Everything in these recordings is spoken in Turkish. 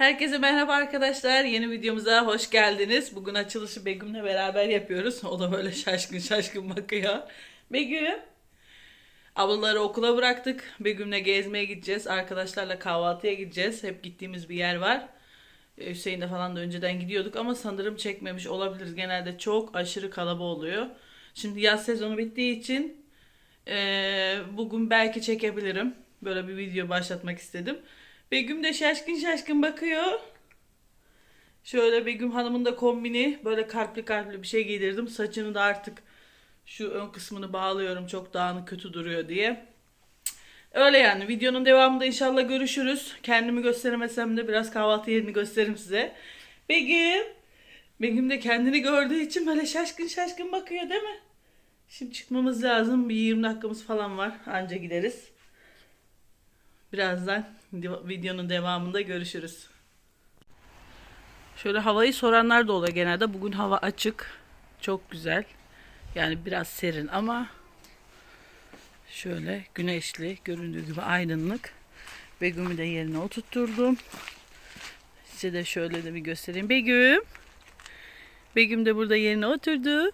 Herkese merhaba arkadaşlar. Yeni videomuza hoş geldiniz. Bugün açılışı Begüm'le beraber yapıyoruz. O da böyle şaşkın şaşkın bakıyor. Begüm. Ablaları okula bıraktık. Begüm'le gezmeye gideceğiz. Arkadaşlarla kahvaltıya gideceğiz. Hep gittiğimiz bir yer var. Ee, Hüseyin'le falan da önceden gidiyorduk ama sanırım çekmemiş olabiliriz. Genelde çok aşırı kalaba oluyor. Şimdi yaz sezonu bittiği için ee, bugün belki çekebilirim. Böyle bir video başlatmak istedim. Begüm de şaşkın şaşkın bakıyor. Şöyle Begüm Hanım'ın da kombini böyle kalpli kalpli bir şey giydirdim. Saçını da artık şu ön kısmını bağlıyorum çok dağınık kötü duruyor diye. Öyle yani videonun devamında inşallah görüşürüz. Kendimi gösteremesem de biraz kahvaltı yerini gösteririm size. Begüm. Begüm de kendini gördüğü için böyle şaşkın şaşkın bakıyor değil mi? Şimdi çıkmamız lazım. Bir 20 dakikamız falan var. Anca gideriz. Birazdan de- videonun devamında görüşürüz. Şöyle havayı soranlar da oluyor genelde. Bugün hava açık. Çok güzel. Yani biraz serin ama şöyle güneşli göründüğü gibi aydınlık. Begüm'ü de yerine oturtturdum. Size de şöyle de bir göstereyim. Begüm. Begüm de burada yerine oturdu.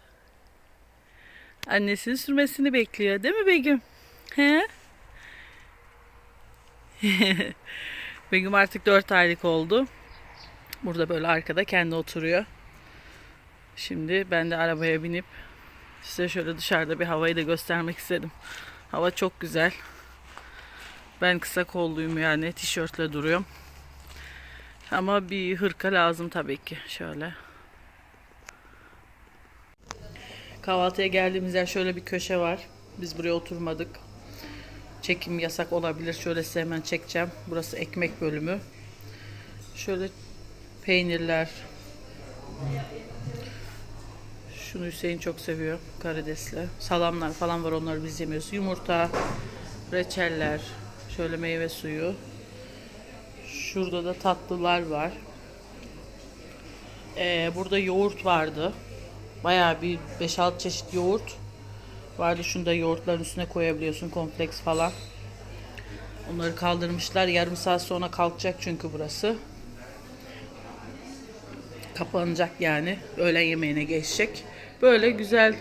Annesinin sürmesini bekliyor değil mi Begüm? He? Begüm artık 4 aylık oldu. Burada böyle arkada kendi oturuyor. Şimdi ben de arabaya binip size şöyle dışarıda bir havayı da göstermek istedim. Hava çok güzel. Ben kısa kolluyum yani tişörtle duruyorum. Ama bir hırka lazım tabii ki. Şöyle. Kahvaltıya geldiğimiz yer şöyle bir köşe var. Biz buraya oturmadık. Çekim yasak olabilir. Şöyle size hemen çekeceğim. Burası ekmek bölümü. Şöyle peynirler. Şunu Hüseyin çok seviyor. Karidesli. Salamlar falan var onları biz yemiyoruz. Yumurta, reçeller, şöyle meyve suyu. Şurada da tatlılar var. Ee, burada yoğurt vardı. Bayağı bir 5-6 çeşit yoğurt vardı. Şunu da yoğurtların üstüne koyabiliyorsun. Kompleks falan. Onları kaldırmışlar. Yarım saat sonra kalkacak çünkü burası. Kapanacak yani. Öğlen yemeğine geçecek. Böyle güzel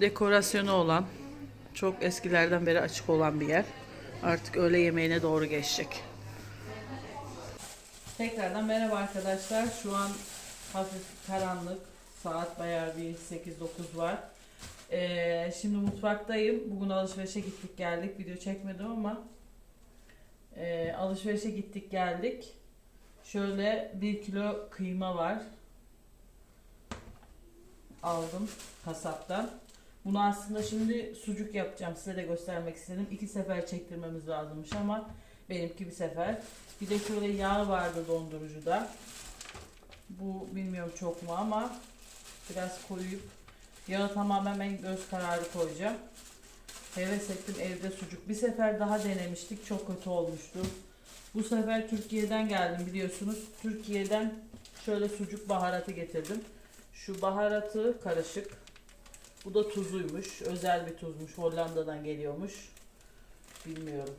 dekorasyonu olan, çok eskilerden beri açık olan bir yer. Artık öğle yemeğine doğru geçecek. Tekrardan merhaba arkadaşlar. Şu an hafif karanlık. Saat bayağı bir 8-9 var. Ee, şimdi mutfaktayım. Bugün alışverişe gittik geldik. Video çekmedim ama ee, alışverişe gittik geldik. Şöyle 1 kilo kıyma var. Aldım kasaptan. Bunu aslında şimdi sucuk yapacağım. Size de göstermek istedim. İki sefer çektirmemiz lazımmış ama benimki bir sefer. Bir de şöyle yağ vardı dondurucuda. Bu bilmiyorum çok mu ama biraz koyup yağı tamamen ben göz kararı koyacağım. Heves ettim evde sucuk. Bir sefer daha denemiştik. Çok kötü olmuştu. Bu sefer Türkiye'den geldim biliyorsunuz. Türkiye'den şöyle sucuk baharatı getirdim. Şu baharatı karışık. Bu da tuzuymuş. Özel bir tuzmuş. Hollanda'dan geliyormuş. Bilmiyorum.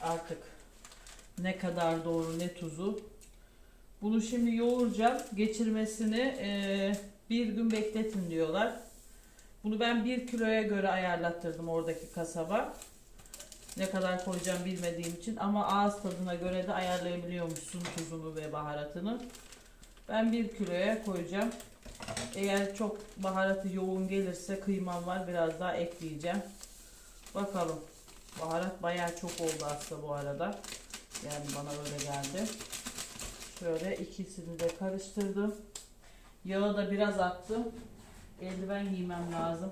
Artık ne kadar doğru ne tuzu. Bunu şimdi yoğuracağım. Geçirmesini eee, bir gün bekletin diyorlar. Bunu ben bir kiloya göre ayarlattırdım oradaki kasaba. Ne kadar koyacağım bilmediğim için ama ağız tadına göre de ayarlayabiliyormuşsun tuzunu ve baharatını. Ben bir kiloya koyacağım. Eğer çok baharatı yoğun gelirse kıymam var biraz daha ekleyeceğim. Bakalım. Baharat bayağı çok oldu aslında bu arada. Yani bana öyle geldi. Şöyle ikisini de karıştırdım. Yağı da biraz attım. Eldiven giymem lazım.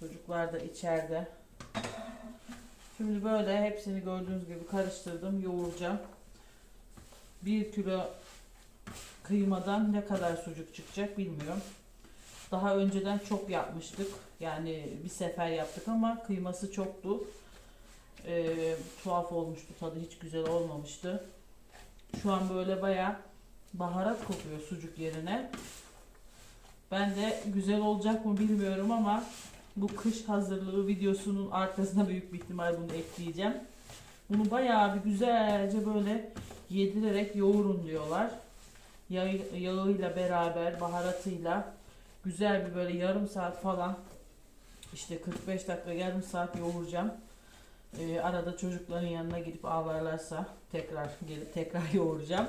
Çocuklar da içeride. Şimdi böyle hepsini gördüğünüz gibi karıştırdım. Yoğuracağım. 1 kilo kıymadan ne kadar sucuk çıkacak bilmiyorum. Daha önceden çok yapmıştık. Yani bir sefer yaptık ama kıyması çoktu. Ee, tuhaf olmuştu tadı hiç güzel olmamıştı. Şu an böyle bayağı baharat kokuyor sucuk yerine. Ben de güzel olacak mı bilmiyorum ama bu kış hazırlığı videosunun arkasına büyük bir ihtimal bunu ekleyeceğim. Bunu bayağı bir güzelce böyle yedirerek yoğurun diyorlar. Yağı, yağıyla beraber baharatıyla güzel bir böyle yarım saat falan işte 45 dakika yarım saat yoğuracağım. Ee, arada çocukların yanına gidip ağlarlarsa tekrar gelip tekrar yoğuracağım.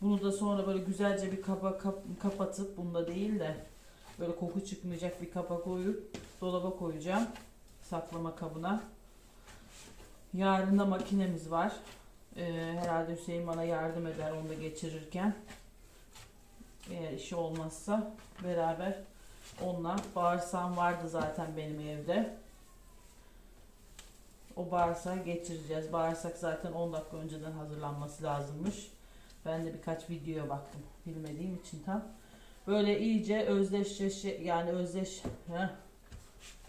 Bunu da sonra böyle güzelce bir kaba kap- kapatıp bunda değil de böyle koku çıkmayacak bir kapa koyup dolaba koyacağım. Saklama kabına. Yarın da makinemiz var. Ee, herhalde Hüseyin bana yardım eder onu da geçirirken. Eğer işi olmazsa beraber onunla bağırsağım vardı zaten benim evde. O bağırsağı geçireceğiz. Bağırsak zaten 10 dakika önceden hazırlanması lazımmış. Ben de birkaç videoya baktım. Bilmediğim için tam. Böyle iyice özdeş yani özdeş.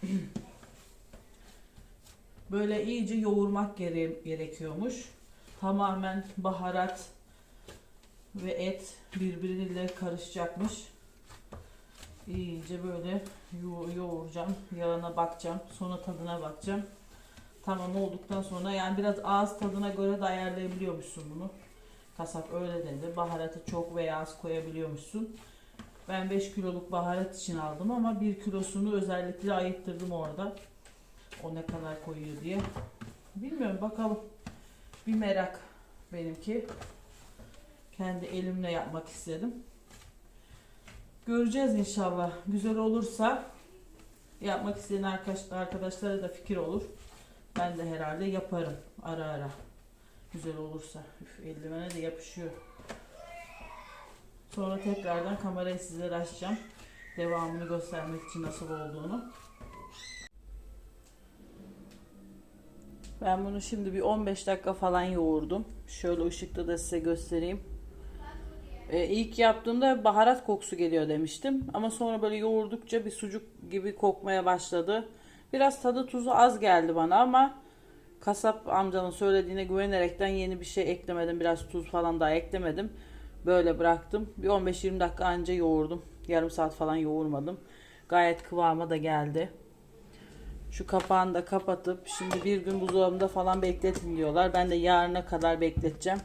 Böyle iyice yoğurmak gere- gerekiyormuş. Tamamen baharat ve et birbiriyle karışacakmış. İyice böyle yo- yoğuracağım. Yağına bakacağım. Sonra tadına bakacağım. Tamam olduktan sonra yani biraz ağız tadına göre de ayarlayabiliyormuşsun bunu. Kasap öyle dedi. Baharatı çok veya az koyabiliyormuşsun. Ben 5 kiloluk baharat için aldım ama 1 kilosunu özellikle ayıttırdım orada. O ne kadar koyuyor diye. Bilmiyorum bakalım. Bir merak benimki. Kendi elimle yapmak istedim. Göreceğiz inşallah. Güzel olursa yapmak isteyen arkadaş, arkadaşlara da fikir olur. Ben de herhalde yaparım ara ara. Güzel olursa. Üf, eldivene de yapışıyor. Sonra tekrardan kamerayı sizlere açacağım. Devamını göstermek için nasıl olduğunu. Ben bunu şimdi bir 15 dakika falan yoğurdum. Şöyle ışıkta da size göstereyim. Ee, ilk yaptığımda baharat kokusu geliyor demiştim. Ama sonra böyle yoğurdukça bir sucuk gibi kokmaya başladı. Biraz tadı tuzu az geldi bana ama kasap amcanın söylediğine güvenerekten yeni bir şey eklemedim. Biraz tuz falan daha eklemedim. Böyle bıraktım. Bir 15-20 dakika anca yoğurdum. Yarım saat falan yoğurmadım. Gayet kıvama da geldi. Şu kapağını da kapatıp şimdi bir gün buzdolabında falan bekletin diyorlar. Ben de yarına kadar bekleteceğim.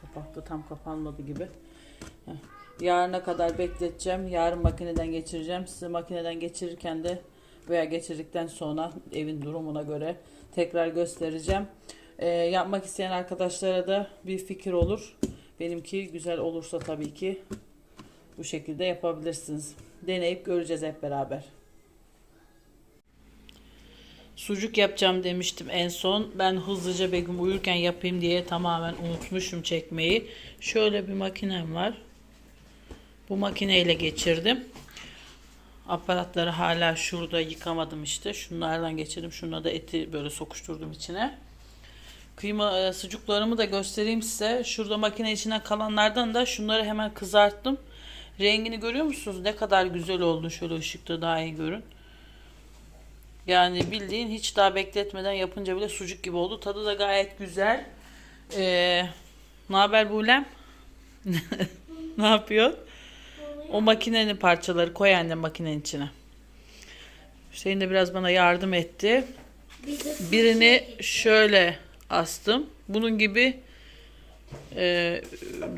Kapak da tam kapanmadı gibi. Yarına kadar bekleteceğim. Yarın makineden geçireceğim. Size makineden geçirirken de veya geçirdikten sonra evin durumuna göre tekrar göstereceğim. Ee, yapmak isteyen arkadaşlara da bir fikir olur. Benimki güzel olursa tabii ki bu şekilde yapabilirsiniz. Deneyip göreceğiz hep beraber. Sucuk yapacağım demiştim en son. Ben hızlıca Begüm uyurken yapayım diye tamamen unutmuşum çekmeyi. Şöyle bir makinem var. Bu makineyle geçirdim. Aparatları hala şurada yıkamadım işte. Şunlardan geçirdim. Şuna da eti böyle sokuşturdum içine. Kıyma e, sucuklarımı da göstereyim size. Şurada makine içine kalanlardan da şunları hemen kızarttım. Rengini görüyor musunuz? Ne kadar güzel oldu. Şöyle ışıkta daha iyi görün. Yani bildiğin hiç daha bekletmeden yapınca bile sucuk gibi oldu. Tadı da gayet güzel. Ee, ne haber Bulem? ne yapıyor? O makinenin parçaları koy annem makinenin içine. Hüseyin de biraz bana yardım etti. Birini şöyle astım. Bunun gibi e,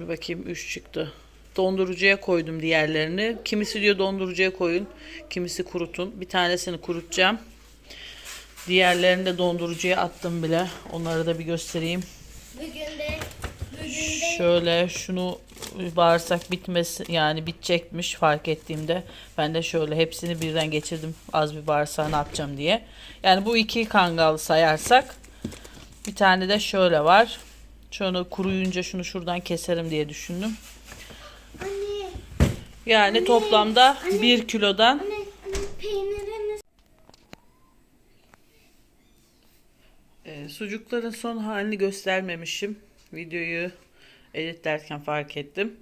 bakayım 3 çıktı. Dondurucuya koydum diğerlerini. Kimisi diyor dondurucuya koyun. Kimisi kurutun. Bir tanesini kurutacağım. Diğerlerini de dondurucuya attım bile. Onları da bir göstereyim. Bugün de bugün de Şöyle şunu bağırsak bitmesi yani bitecekmiş fark ettiğimde ben de şöyle hepsini birden geçirdim az bir bağırsağı ne yapacağım diye. Yani bu iki kangal sayarsak bir tane de şöyle var. Şunu kuruyunca şunu şuradan keserim diye düşündüm. anne Yani toplamda bir kilodan anne anne peynirini Ee, sucukların son halini göstermemişim. Videoyu editlerken fark ettim.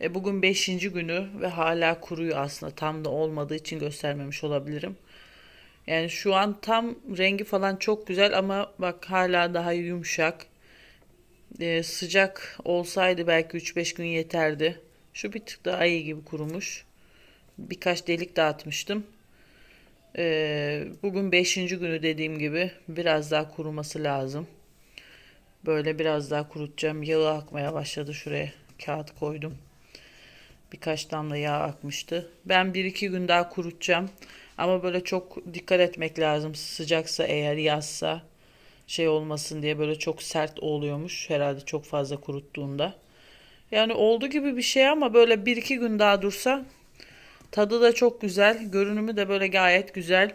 E, bugün 5. günü ve hala kuruyor aslında. Tam da olmadığı için göstermemiş olabilirim. Yani şu an tam rengi falan çok güzel ama bak hala daha yumuşak. E, sıcak olsaydı belki 3-5 gün yeterdi. Şu bir tık daha iyi gibi kurumuş. birkaç delik dağıtmıştım. Ee, bugün 5. günü dediğim gibi biraz daha kuruması lazım. Böyle biraz daha kurutacağım. Yağı akmaya başladı şuraya. Kağıt koydum. Birkaç damla yağ akmıştı. Ben 1-2 gün daha kurutacağım. Ama böyle çok dikkat etmek lazım. Sıcaksa eğer yazsa şey olmasın diye böyle çok sert oluyormuş. Herhalde çok fazla kuruttuğunda. Yani oldu gibi bir şey ama böyle 1-2 gün daha dursa tadı da çok güzel. Görünümü de böyle gayet güzel.